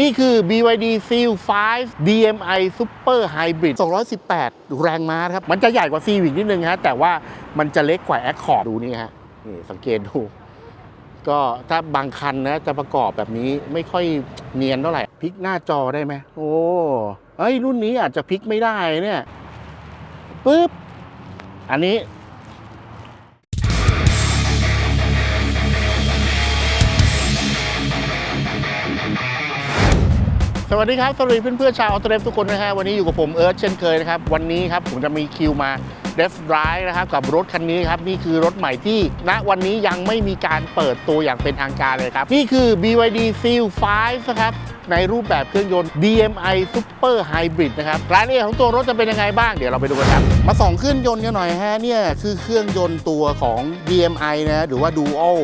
นี่คือ BYD Seal 5 DMI Super Hybrid 218 แรงม้านะครับ มันจะใหญ่กว่า Civic นิดนึงฮะ แต่ว่ามันจะเล็กกว่า Accord ดูนี่ฮะ นี่สังเกตดู ก็ถ้าบางคันนะจะประกอบแบบนี้ไม่ค่อยเนียนเท่าไหร่ พลิกหน้าจอได้ไหม โอ้เอ้ย รุ่นนี้อาจจะพลิกไม่ได้เนี่ย ปึ๊บ อันนี้ สวัสดีครับสวัสดีเพื่อนๆชาวออโตเดฟทุกคนนะฮะวันนี้อยู่กับผมเอิร์ธเช่นเคยนะครับวันนี้ครับผมจะมีคิวมาเดฟไ i v e นะครับกับรถคันนี้ครับนี่คือรถใหม่ที่ณวันนี้ยังไม่มีการเปิดตัวอย่างเป็นทางการเลยครับ นี่คือ BYD Seal 5นะครับ ในรูปแบบเครื่องยนต์ DMI Super Hybrid นะครับรายละเอียดของตัวรถจะเป็นยังไงบ้างเดี๋ยวเราไปดูกันครับ มาส่องเครื่องยนต์กันหน่อยฮะเนี่ยคือเครื่องยนต์ตัวของ DMI นะหรือว่า Dual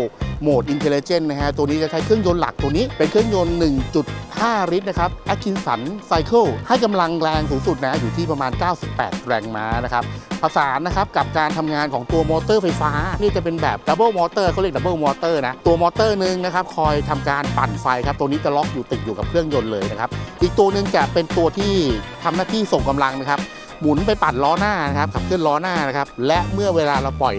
Mode Intelligent นะฮะ ตัวนี้จะใช้เครื่องยนต์หลักตัวนี้ เป็นเครื่องยนต์ 1.5 ลิตรนะครับ Atkinson Cycle ให้กำลังแรงสูงสุดนะ อยู่ที่ประมาณ 98 แรงม้านะครับ ผสานนะครับกับการทำงานของตัวมอเตอร์ไฟฟ้า นี่จะเป็นแบบดับเบิลมอเตอร์เขาเรียกดับเบิลมอเตอร์นะ ตัวมอเตอร์หนึ่งนะครับ คอยทำการปั่นไฟครับ ตัวนี้จะล็อกอยู่ติดอยู่กับเครื่องยนต์เลยนะครับ อีกตัวหนึ่งจะเป็นตัวที่ทำหน้าที่ส่งกำลังนะครับ หมุนไปปั่นล้อหน้านะครับขับเคลื่อนล้อหน้านะครับ และเมื่อเวลาเราปล่อย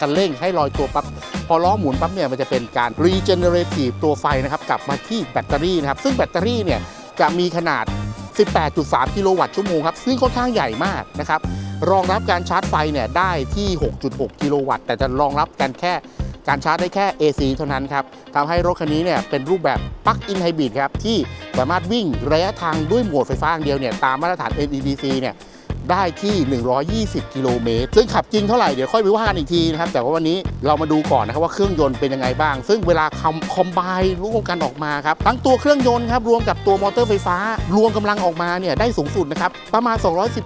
คันเร่งให้ลอยตัวปั๊บพอล้อหมุนปั๊บเนี่ยมันจะเป็นการ regenerative ตัวไฟนะครับกลับมาที่แบตเตอรี่นะครับ ซึ่งแบตเตอรี่เนี่ยจะมีขนาด 18.3 กิโลวัตต์ชั่วโมงครับ ซึ่งค่อนข้างใหญ่มากนะครับ รองรับการชาร์จไฟเนี่ยได้ที่ 6.6 กิโลวัตต์ แต่จะรองรับกันแค่ การชาร์จได้แค่ AC เท่านั้นครับทำให้รถคันนี้เนี่ยเป็นรูปแบบ Plug-in Hybrid ครับที่สามารถวิ่งระยะทางด้วยโหมดไฟฟ้าอย่างเดียวเนี่ยตามมาตรฐาน NEDC เนี่ย ได้ที่ 120 กิโลเมตร ซึ่งขับจริงเท่าไหร่เดี๋ยวค่อยไปว่ากันอีกทีนะครับ แต่ว่าวันนี้เรามาดูก่อนนะครับว่าเครื่องยนต์เป็นยังไงบ้าง ซึ่งเวลาคอมคอมไบร่วมกันออกมาครับทั้งตัวเครื่องยนต์ครับรวมกับตัวมอเตอร์ไฟฟ้า รวมกำลังออกมาเนี่ยได้สูงสุดนะครับประมาณ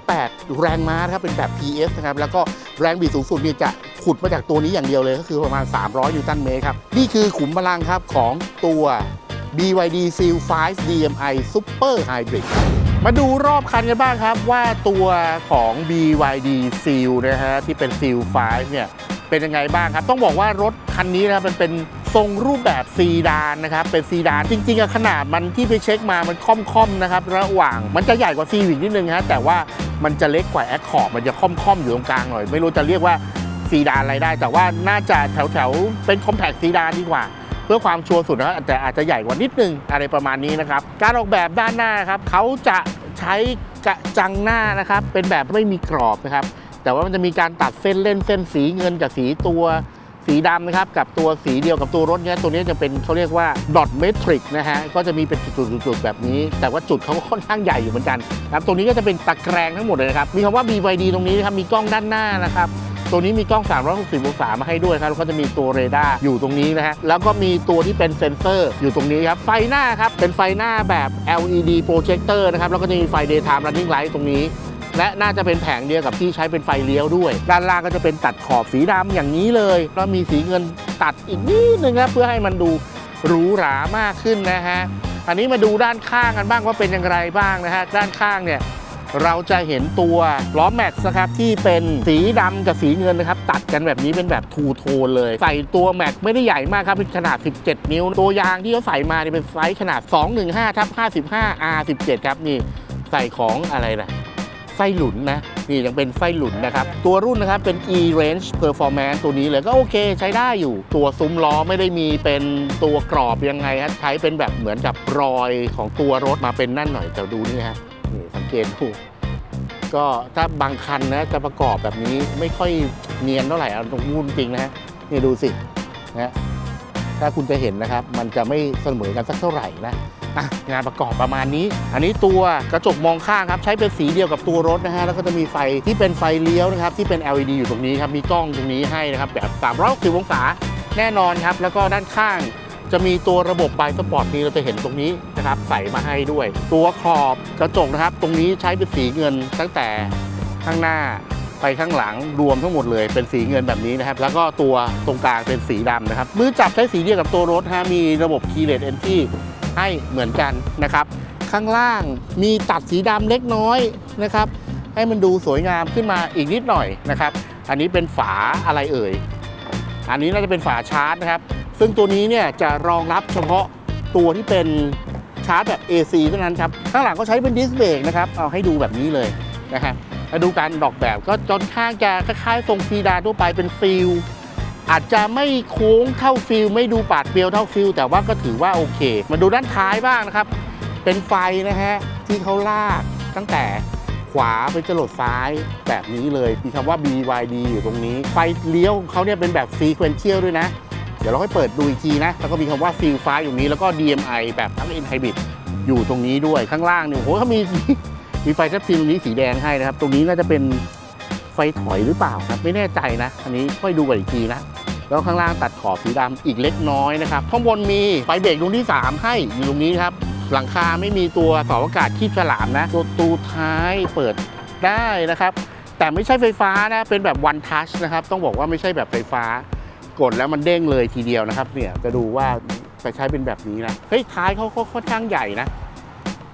218 แรงม้านะครับเป็นแบบ PS นะครับแล้วก็แรงบิดสูงสุดเนี่ยจะขุดมาจากตัวนี้อย่างเดียวเลยก็คือประมาณ 300 นิวตันเมตรครับนี่คือขุมพลังครับของตัว BYD Seal 5 DMI Super Hybrid มาดูรอบคันกันบ้างครับว่าตัวของ BYD Seal นะฮะที่เป็น Seal 5 เนี่ยเป็นยังไงบ้างครับ ต้องบอกว่ารถคันนี้นะครับมันเป็นทรงรูปแบบซีดานนะครับ เป็นซีดานจริงๆอะขนาดมันที่ไปเช็คมามันค่อมๆนะครับ ระหว่างมันจะใหญ่กว่า Civic นิดนึงฮะแต่ว่ามันจะเล็กกว่า Accord มันจะค่อมๆอยู่ตรงกลางหน่อย ไม่รู้จะเรียกว่าซีดานอะไรได้ แต่ว่าน่าจะแถวๆเป็น compact ซีดานดีกว่า พื่อความชัวร์สุดนะครับแต่อาจจะใหญ่กว่านิดนึงอะไรประมาณนี้นะครับ การออกแบบด้านหน้าครับเขาจะใช้กระจังหน้านะครับเป็นแบบไม่มีกรอบนะครับ แต่ว่ามันจะมีการตัดเส้นเล่นเส้นสีเงินกับสีตัวสีดำนะครับกับตัวสีเดียวกับตัวรถเนี้ยตัวนี้จะเป็นเขาเรียกว่าดอทเมทริกนะฮะก็จะมีเป็นจุดๆๆแบบนี้ แต่ว่าจุดเขาก็ค่อนข้างใหญ่อยู่เหมือนกันนะครับตัวนี้ก็จะเป็นตะแกรงทั้งหมดเลยนะครับมีคำว่า BYD ตรงนี้นะครับมีกล้องด้านหน้านะครับ ตัวนี้มีกล้อง 360 องศามาให้ด้วยครับแล้วก็จะมีตัวเรดาร์อยู่ตรงนี้นะฮะแล้วก็มีตัวที่เป็นเซ็นเซอร์อยู่ตรงนี้ครับไฟหน้าครับเป็นไฟหน้าแบบ LED projector นะครับแล้วก็จะมีไฟ daytime running light ตรงนี้และน่าจะเป็นแผงเดียวกับที่ใช้เป็นไฟเลี้ยวด้วย ด้านล่างก็จะเป็นตัดขอบสีดำอย่างนี้เลย แล้วมีสีเงินตัดอีกนิดนึงครับเพื่อให้มันดูหรูหรามากขึ้นนะฮะ อันนี้มาดูด้านข้างกันบ้างว่าเป็นอย่างไรบ้างนะฮะ ด้านข้างเนี่ย เราจะเห็นตัวล้อแม็กซ์นะครับที่เป็นสีดำกับสีเงินนะครับตัดกันแบบนี้เป็นแบบทูโทนเลย ใส่ตัวแม็กไม่ได้ใหญ่มากครับเป็นขนาด 17 นิ้ว ตัวยางที่เขาใส่มาเนี่ยเป็นไซส์ขนาด 215ทับ55 R17 ครับนี่ใส่ของอะไรนะไส้หลุนนะนี่ยังเป็นไส้หลุนนะครับ ตัวรุ่นนะครับเป็น E Range Performance ตัวนี้เลยก็โอเคใช้ได้อยู่ ตัวซุ้มล้อไม่ได้มีเป็นตัวกรอบยังไงฮะใช้เป็นแบบเหมือนกับรอยของตัวรถมาเป็นนั่นหน่อยแต่ดูนี่ฮะ นี่สังเกตดูก็ถ้าบางคันนะจะประกอบแบบนี้ไม่ค่อยเนียนเท่าไหร่เอาตรงนู้นจริงนะฮะนี่ดูสินะฮะถ้าคุณจะเห็นนะครับ มันจะไม่เสมอกันสักเท่าไหร่นะอะงานประกอบประมาณนี้ อันนี้ตัวกระจกมองข้างครับใช้เป็นสีเดียวกับตัวรถนะฮะแล้วก็จะมีไฟที่เป็นไฟเลี้ยวนะครับที่เป็น LED อยู่ตรงนี้ครับมีกล้องตรงนี้ให้นะครับแบบ360องศาแน่นอนครับ แล้วก็ด้านข้าง จะมีตัวระบบไบสปอร์ตนี้เราจะเห็นตรงนี้นะครับใส่มาให้ด้วย ตัวขอบกระจกนะครับ ตรงนี้ใช้เป็นสีเงินตั้งแต่ข้างหน้าไปข้างหลังรวมทั้งหมดเลยเป็นสีเงินแบบนี้นะครับ แล้วก็ตัวตรงกลางเป็นสีดำนะครับ มือจับใช้สีเดียวกับตัวรถฮะมีระบบ keyless entry ให้เหมือนกันนะครับ ข้างล่างมีตัดสีดำเล็กน้อยนะครับ ให้มันดูสวยงามขึ้นมาอีกนิดหน่อยนะครับ อันนี้เป็นฝาอะไรเอ่ย อันนี้น่าจะเป็นฝาชาร์จนะครับ ซึ่งตัวนี้เนี่ยจะรองรับเฉพาะตัวที่เป็นชาร์จแบบ AC เท่านั้นครับ ข้างหลังก็ใช้เป็นดิสเบรกนะครับ เอาให้ดูแบบนี้เลยนะฮะมาดูการดอกแบบก็จนข้างจะคล้ายๆทรงซีดานทั่วไปเป็นฟิลอาจจะไม่โค้งเท่าฟิลไม่ดูปาดเปรียวเท่าฟิลแต่ว่าก็ถือว่าโอเค มาดูด้านท้ายบ้างนะครับ เป็นไฟนะฮะที่เขาลากตั้งแต่ขวาไปจรดซ้ายแบบนี้เลยมีคำว่า BYD อยู่ตรงนี้ ไฟเลี้ยวของเขาเนี่ยเป็นแบบ sequential ด้วยนะ เดี๋ยวเราค่อยเปิดดูอีกทีนะ แล้วก็มีคำว่าฟิลไฟอยู่นี้แล้วก็ DMI แบบทั้ง in hybrid อยู่ตรงนี้ด้วยข้างล่างเนี่ยโหเขามีมีไฟทับทิมตรงนี้สีแดงให้นะครับ ตรงนี้น่าจะเป็นไฟถอยหรือเปล่าครับไม่แน่ใจนะ อันนี้ค่อยดูกันอีกทีนะแล้วข้างล่างตัดขอบสีดำอีกเล็กน้อยนะครับ ข้างบนมีไฟเบรกดวงที่ 3 ให้อยู่ตรงนี้ครับ หลังคาไม่มีตัวเสาอากาศคีบฉลามนะ ตัวตูท้ายเปิดได้นะครับ แต่ไม่ใช่ไฟฟ้านะ เป็นแบบ one touch นะครับ ต้องบอกว่าไม่ใช่แบบไฟฟ้า กดแล้วมันเด้งเลยทีเดียวนะครับ เนี่ยจะดูว่าจะใช้เป็นแบบนี้นะเฮ้ยท้ายเขาค่อนข้างใหญ่นะ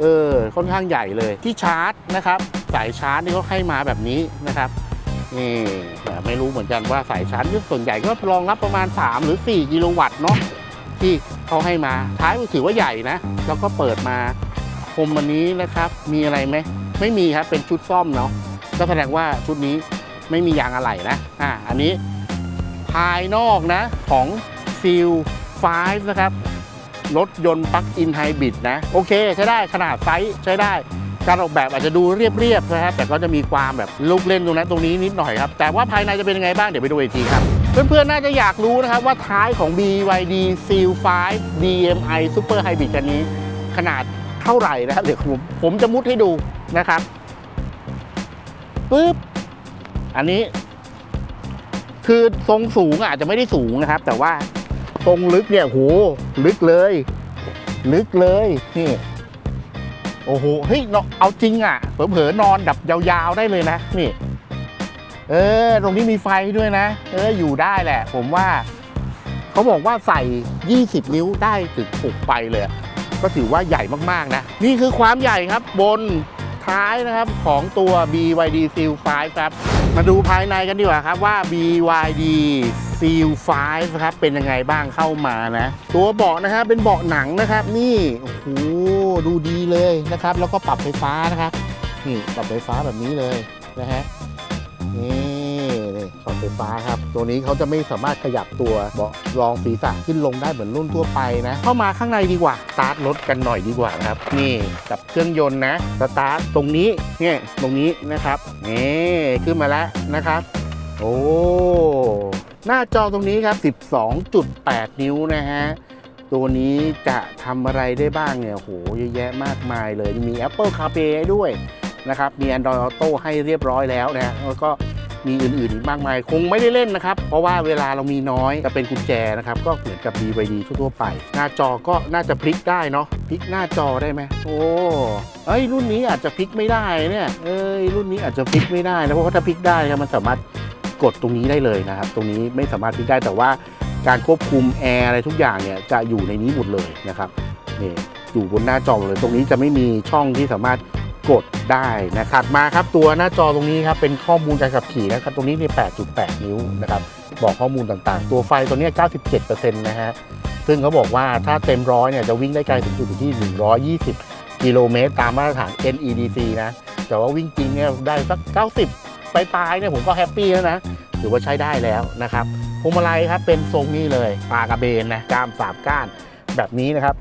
เออค่อนข้างใหญ่เลยที่ชาร์จนะครับ สายชาร์จนี่เขาให้มาแบบนี้นะครับนี่แต่ไม่รู้เหมือนกันว่าสายชาร์จที่ส่วนใหญ่ก็รองรับประมาณ 3 หรือ 4 กิโลวัตต์เนาะที่เขาให้มาท้ายถือว่าใหญ่นะ แล้วก็เปิดมาคมวันนี้นะครับ มีอะไรไหมไม่มีครับเป็นชุดซ่อมเนาะก็แสดงว่าชุดนี้ไม่มียางอะไหล่นะอ่าอันนี้ ภายนอกนะของฟิล5นะครับ รถยนต์ปลั๊กอินไฮบริดนะ โอเค ใช้ได้ขนาดไซส์ใช้ได้ การออกแบบอาจจะดูเรียบๆนะครับแต่ก็จะมีความแบบลูกเล่นตรงนั้นตรงนี้นิดหน่อยครับ แต่ว่าภายในจะเป็นยังไงบ้าง เดี๋ยวไปดูอีกทีครับ เพื่อนๆ น่าจะอยากรู้นะครับว่าท้ายของ BYD Seal 5 DMI Super Hybrid คันนี้ ขนาดเท่าไหร่นะครับเดี๋ยวผมผมจะมุดให้ดูนะครับปึ๊บอันนี้ คือทรงสูงอาจจะไม่ได้สูงนะครับ แต่ว่าตรงลึกเนี่ยโหลึกเลย ลึกเลยนี่โอ้โหเฮ้ยเอาจริงอะเผลอๆนอนดับยาวๆได้เลยนะนี่ เออ ตรงนี้มีไฟด้วยนะ เอออยู่ได้แหละ ผมว่าเขาบอกว่าใส่ 20 นิ้วได้ถึง6ไปเลย ก็ถือว่าใหญ่มากๆนะ นี่คือความใหญ่ครับบน ท้ายนะครับของตัว BYD Seal 5 ครับ มาดูภายในกันดีกว่าครับว่า BYD Seal 5 ครับ เป็นยังไงบ้างเข้ามานะ ตัวเบาะนะครับเป็นเบาะหนังนะครับ นี่โอ้โหดูดีเลยนะครับ แล้วก็ปรับไฟฟ้านะครับ นี่ปรับไฟฟ้าแบบนี้เลยนะฮะนี่ นี่ปรับไฟฟ้าครับ ตัวนี้เขาจะไม่สามารถขยับตัวเบาะรองศีรษะขึ้นลงได้เหมือนรุ่นทั่วไปนะ เข้ามาข้างในดีกว่าสตาร์ทรถกันหน่อยดีกว่านะครับ นี่กับเครื่องยนต์นะสตาร์ทตรงนี้เนี่ยตรงนี้นะครับนี่ขึ้นมาแล้วนะครับ โอ้หน้าจอตรงนี้ครับ 12.8 นิ้วนะฮะตัวนี้จะทำอะไรได้บ้างเนี่ยโหเยอะแยะมากมายเลยมี Apple CarPlay ด้วยนะครับ มี Android Auto ให้เรียบร้อยแล้วนะฮะแล้วก็ มีอื่นๆอีกมากมาย คงไม่ได้เล่นนะครับ เพราะว่าเวลาเรามีน้อยจะเป็นกุญแจนะครับ ก็เหมือนกับ BYD ทั่วๆไป หน้าจอก็น่าจะพลิกได้เนาะพลิกหน้าจอได้ไหมโอ้เอ้ยรุ่นนี้อาจจะพลิกไม่ได้เนี่ยเอ้ยรุ่นนี้อาจจะพลิกไม่ได้นะเพราะว่าถ้าพลิกได้ครับมันสามารถกดตรงนี้ได้เลยนะครับ ตรงนี้ไม่สามารถพลิกได้แต่ว่าการควบคุมแอร์อะไรทุกอย่างเนี่ยจะอยู่ในนี้หมดเลยนะครับนี่อยู่บนหน้าจอเลย ตรงนี้จะไม่มีช่องที่สามารถ กดได้นะครับมาครับตัวหน้าจอตรงนี้ครับเป็นข้อมูลการขับขี่นะครับตรงนี้เนี่ย8.8 นิ้วนะครับบอกข้อมูลต่างๆ ตัวไฟตัวนี้ 97%นะฮะซึ่งเขาบอกว่าถ้าเต็มร้อยเนี่ยจะวิ่งได้ไกลถึงจุดที่ 120 กิโลเมตร ตามมาตรฐาน NEDC นะแต่ว่าวิ่งจริงเนี่ยได้สัก 90ปลายๆเนี่ยผมก็แฮปปี้แล้วนะถือว่าใช้ได้แล้วนะครับพวงมาลัยครับเป็นทรงนี้เลยปากระเบนนะกามสามก้านแบบนี้นะครับ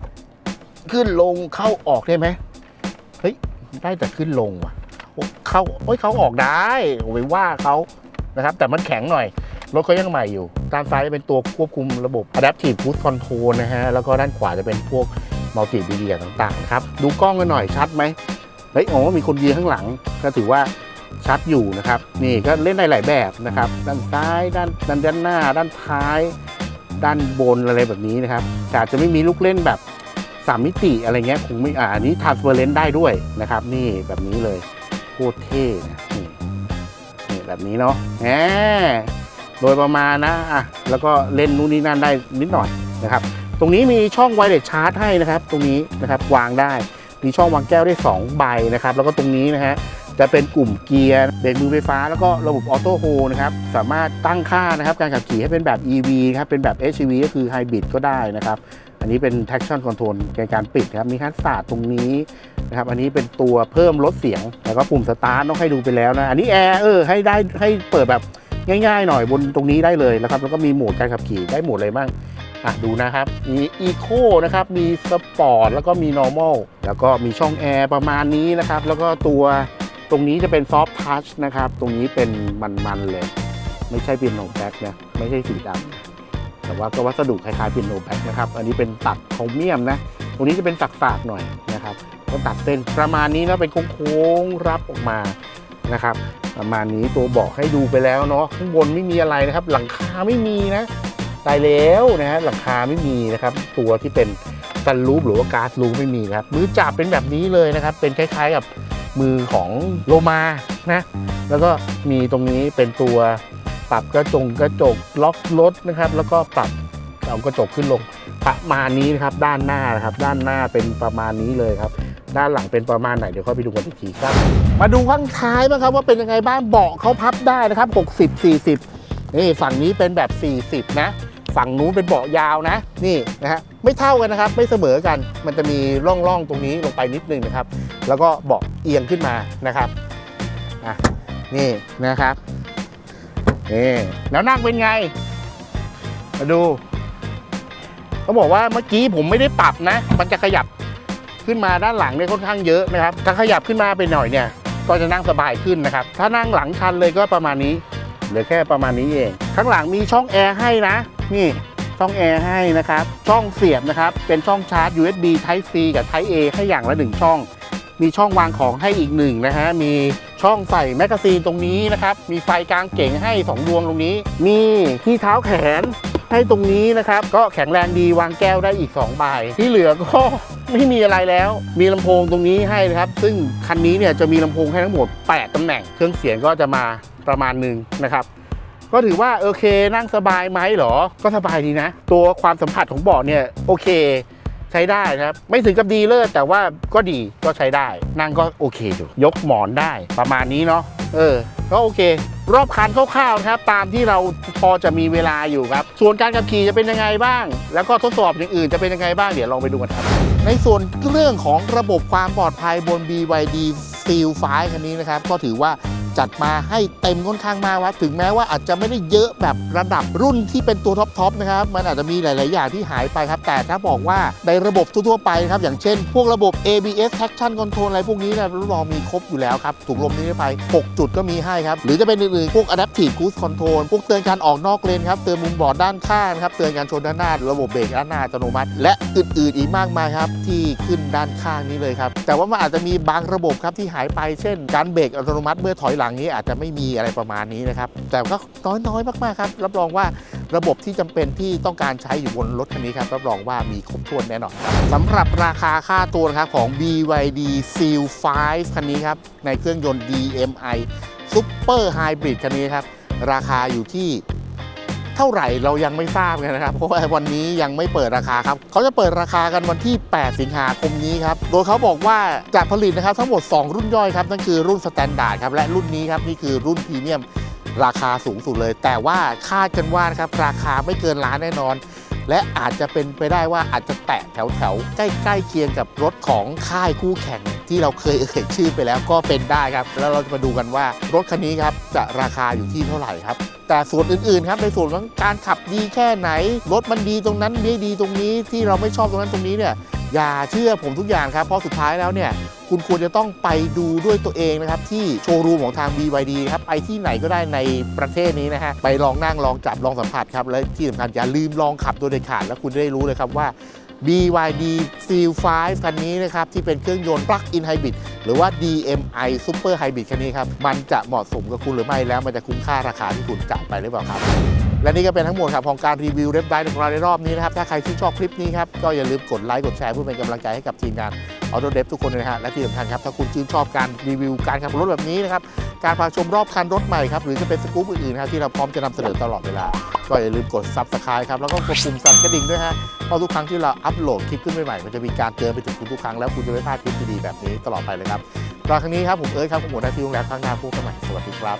ขึ้นลงเข้าออกได้ไหม ได้แต่ขึ้นลงว่ะเขาโอ้ยเขาออกได้ผมไปว่าเขานะครับ แต่มันแข็งหน่อย รถเขายังใหม่อยู่ ด้านซ้ายจะเป็นตัวควบคุมระบบ Adaptive Cruise Control นะฮะ แล้วก็ด้านขวาจะเป็นพวกมัลติมีเดียต่างๆครับ ดูกล้องกันหน่อยชัดไหมเฮ้ยโอ้มีคนยืนข้างหลัง ก็ถือว่าชัดอยู่นะครับ นี่ก็เล่นได้หลายแบบนะครับ ด้านซ้าย ด้านด้านด้านหน้า ด้านท้าย ด้านบนอะไรแบบนี้นะครับแต่อาจจะไม่มีลูกเล่นแบบ 3 มิติอะไรเงี้ยคงไม่อ่าอันนี้ transparent ได้ด้วยนะครับ นี่แบบนี้เลยโคตรเท่นะนี่นี่แบบนี้เนาะแหมโดยประมาณนะอะแล้วก็เล่นนู่นนี่นั่นได้นิดหน่อยนะครับ ตรงนี้มีช่องไวเลสชาร์จให้นะครับ ตรงนี้นะครับวางได้มีช่องวางแก้วได้ 2 ใบนะครับ แล้วก็ตรงนี้นะฮะจะเป็นกลุ่มเกียร์เบรกมือไฟฟ้า แล้วก็ระบบออโต้โฮนะครับ สามารถตั้งค่านะครับ การขับขี่ให้เป็นแบบ EV ครับเป็นแบบ HEV ก็คือไฮบริดก็ได้นะครับ อันนี้เป็น traction control ในการปิดครับ มีคัสสาดตรงนี้นะครับ อันนี้เป็นตัวเพิ่มลดเสียง แล้วก็ปุ่มสตาร์ทต้องให้ดูไปแล้วนะ อันนี้แอร์เออให้ได้ให้เปิดแบบง่ายๆหน่อยบนตรงนี้ได้เลยนะครับ แล้วก็มีโหมดการขับขี่ได้โหมดอะไรบ้างอะดูนะครับ มี Eco นะครับ มีสปอร์ตแล้วก็มี normal แล้วก็มีช่องแอร์ประมาณนี้นะครับ แล้วก็ตัวตรงนี้จะเป็น soft touch นะครับ ตรงนี้เป็นมันๆเลย ไม่ใช่เป็นโนแบ็กนะ ไม่ใช่สีดำ แต่ว่าก็วัสดุคล้ายๆเป็นโนแบ็กนะครับ อันนี้เป็นตัดโครเมียมนะ ตรงนี้จะเป็นสักๆหน่อยนะครับก็ตัดเส้นประมาณนี้นะเป็นโค้งๆรับออกมานะครับ ประมาณนี้ตัวเบอกให้ดูไปแล้วเนาะข้างบนไม่มีอะไรนะครับ หลังคาไม่มีนะตายแล้วนะฮะหลังคาไม่มีนะครับ ตัวที่เป็นซันรูปหรือว่าก๊าซรูปไม่มีครับมือจับเป็นแบบนี้เลยนะครับ เป็นคล้ายๆกับมือของโลมานะแล้วก็มีตรงนี้เป็นตัว ปรับกระจงกระจกล็อกรถนะครับ แล้วก็ปรับเอากระจกขึ้นลงประมาณนี้นะครับ ด้านหน้านะครับ ด้านหน้าเป็นประมาณนี้เลยครับ ด้านหลังเป็นประมาณไหนเดี๋ยวค่อยไปดูกันอีกทีครับ มาดูข้างท้ายบ้างครับว่าเป็นยังไงบ้างเบาะเขาพับได้นะครับ 60 40นี่ฝั่งนี้เป็นแบบ 40 นะ ฝั่งนู้นเป็นเบาะยาวนะนี่นะฮะไม่เท่ากันนะครับ ไม่เสมอกัน มันจะมีร่องร่องๆตรงนี้ลงไปนิดนึงนะครับ แล้วก็เบาะเอียงขึ้นมานะครับอะนี่นะครับ นี่แล้วนั่งเป็นไง มาดูต้องบอกว่าเมื่อกี้ผมไม่ได้ปรับนะ มันจะขยับขึ้นมาด้านหลังเนี่ยค่อนข้างเยอะนะครับ ถ้าขยับขึ้นมาไปหน่อยเนี่ย ก็จะนั่งสบายขึ้นนะครับ ถ้านั่งหลังชันเลยก็ประมาณนี้ เหลือแค่ประมาณนี้เอง ข้างหลังมีช่องแอร์ให้นะ นี่ช่องแอร์ให้นะครับ ช่องเสียบนะครับ เป็นช่องชาร์จ USB Type C กับ Type A ให้อย่างละหนึ่งช่อง มีช่องวางของให้อีกหนึ่งนะฮะ มี ช่องใส่แมกกาซีนตรงนี้นะครับ มีไฟกลางเก่งให้ 2 ดวงตรงนี้ มีที่เท้าแขนให้ตรงนี้นะครับ ก็แข็งแรงดีวางแก้วได้อีก2ใบที่เหลือก็ไม่มีอะไรแล้ว มีลำโพงตรงนี้ให้นะครับ ซึ่งคันนี้เนี่ยจะมีลำโพงให้ทั้งหมด 8ตำแหน่ง เครื่องเสียงก็จะมาประมาณหนึ่งนะครับก็ถือว่าโอเคนั่งสบายไหมหรอ ก็สบายดีนะ ตัวความสัมผัสของเบาะเนี่ยโอเค ช้ได้นะครับ ไม่ถึงกับดีเลิศแต่ว่าก็ดีก็ใช้ได้ นั่งก็โอเคอยู่ ยกหมอนได้ประมาณนี้เนาะเออ ก็โอเค รอบคันคร่าวๆครับ ตามที่เราพอจะมีเวลาอยู่ครับ ส่วนการขับขี่จะเป็นยังไงบ้าง แล้วก็ทดสอบอย่างอื่นจะเป็นยังไงบ้างเดี๋ยวลองไปดูกันครับ ในส่วนเรื่องของระบบความปลอดภัยบน BYD Seal 5คันนี้นะครับ ก็ถือว่า จัดมาให้เต็มค่อนข้างมากว่าถึงแม้ว่าอาจจะไม่ได้เยอะแบบระดับรุ่นที่เป็นตัวท็อปๆนะครับ มันอาจจะมีหลาย ๆ อย่างที่หายไปครับ แต่ถ้าบอกว่าในระบบทั่ว ๆ ไปนะครับ อย่างเช่น พวกระบบ ABS traction control อะไรพวกนี้เนะรับรองมีครบอยู่แล้วครับถูกลมนิรภัย6 จุดก็มีให้ครับ หรือจะเป็นอื่นๆพวก adaptive cruise control พวกเตือนการออกนอกเลนครับเตือนมุมบอดด้านข้างครับเตือนการชนด้านหน้าระบบเบรกด้านหน้าอัตโนมัติ และอื่น ๆ อีกมากมายครับที่ขึ้นด้านข้างนี้เลยครับแต่ว่ามันอาจจะมีบางระบบครับที่หายไปเช่น การเบรกอัตโนมัติเมื่อถอยหลังนี้อาจจะไม่มีอะไรประมาณนี้นะครับ แต่ก็น้อยๆมากๆครับ รับรองว่าระบบที่จำเป็นที่ต้องการใช้อยู่บนรถคันนี้ครับรับรองว่ามีครบถ้วนแน่นอนสำหรับราคาค่าตัวนะครับของ BYD Seal 5 คันนี้ครับ ในเครื่องยนต์ DMI Super Hybrid คันนี้ครับ ราคาอยู่ที่ เท่าไหร่เรายังไม่ทราบกันนะครับ เพราะว่าวันนี้ยังไม่เปิดราคาครับเขาจะเปิดราคากันวันที่ 8 สิงหาคมนี้ครับ โดยเขาบอกว่าจะผลิตนะครับทั้งหมด 2 รุ่นย่อยครับ นั่นคือรุ่นสแตนดาร์ดครับ และรุ่นนี้ครับ นี่คือรุ่นพรีเมียมราคาสูงสุดเลย แต่ว่าคาดกันว่านะครับราคาไม่เกินล้านแน่นอน และอาจจะเป็นไปได้ว่าอาจจะแตะแถวๆใกล้ๆเคียงกับรถของค่ายคู่แข่ง ที่เราเคยเอ่ยชื่อไปแล้วก็เป็นได้ครับ แล้วเราจะมาดูกันว่ารถคันนี้ครับจะราคาอยู่ที่เท่าไหร่ครับ แต่ส่วนอื่นๆครับในส่วนของการขับดีแค่ไหน รถมันดีตรงนั้นไม่ดีตรงนี้ที่เราไม่ชอบตรงนั้นตรงนี้เนี่ยอย่าเชื่อผมทุกอย่างครับ เพราะสุดท้ายแล้วเนี่ย คุณควรจะต้องไปดูด้วยตัวเองนะครับ ที่โชว์รูมของทาง BYD ครับ ไปที่ไหนก็ได้ในประเทศนี้นะฮะ ไปลองนั่งลองจับลองสัมผัสครับ และที่สำคัญอย่าลืมลองขับโดยเด็ดขาด แล้วคุณจะได้รู้เลยครับว่า BYD Seal 5 คันนี้นะครับที่เป็นเครื่องยนต์ Plug-in Hybrid หรือว่า DMI Super Hybrid คันนี้ครับ มันจะเหมาะสมกับคุณหรือไม่แล้ว มันจะคุ้มค่าราคาที่คุณจ่ายไปหรือเปล่าครับ และนี่ก็เป็นทั้งหมดครับของการรีวิวเรดไบของเราในรอบนี้นะครับ ถ้าใครที่นชอบคลิปนี้ครับ ก็อย่าลืมกดไลค์กดแชร์เพื่อเป็นกำลังใจให้กับทีมงาน Auto d e v ทุกคนเลยนะฮะและที่สำคัญครับถ้าคุณชื่นชอบการรีวิวการขับรถแบบนี้นะครับการพาชมรอบคันรถใหม่ครับหรือจะเป็นสกู๊ปอื่นๆนะครับที่เราพร้อมจะนำเสนอตลอดเวลาก็อย่าลืมกด Subscribe ครับแล้วก็กดปุ่มสั่นกระดิ่งด้วยฮะ เพราะทุกครั้งที่เราอัปโหลดคลิปขึ้นใหม่ๆมันจะมีการเตือนไปถึงคุณทุกครั้งแล้วคุณจะไม่พลาดคลิปดีๆแบบนี้ตลอดไปเลยครับตอนครั้งนี้ครับผมเอิร์ธครับผมหมวดหน้าที่โรงแรมข้างหน้าพูดกันใหม่สวัสดีครับ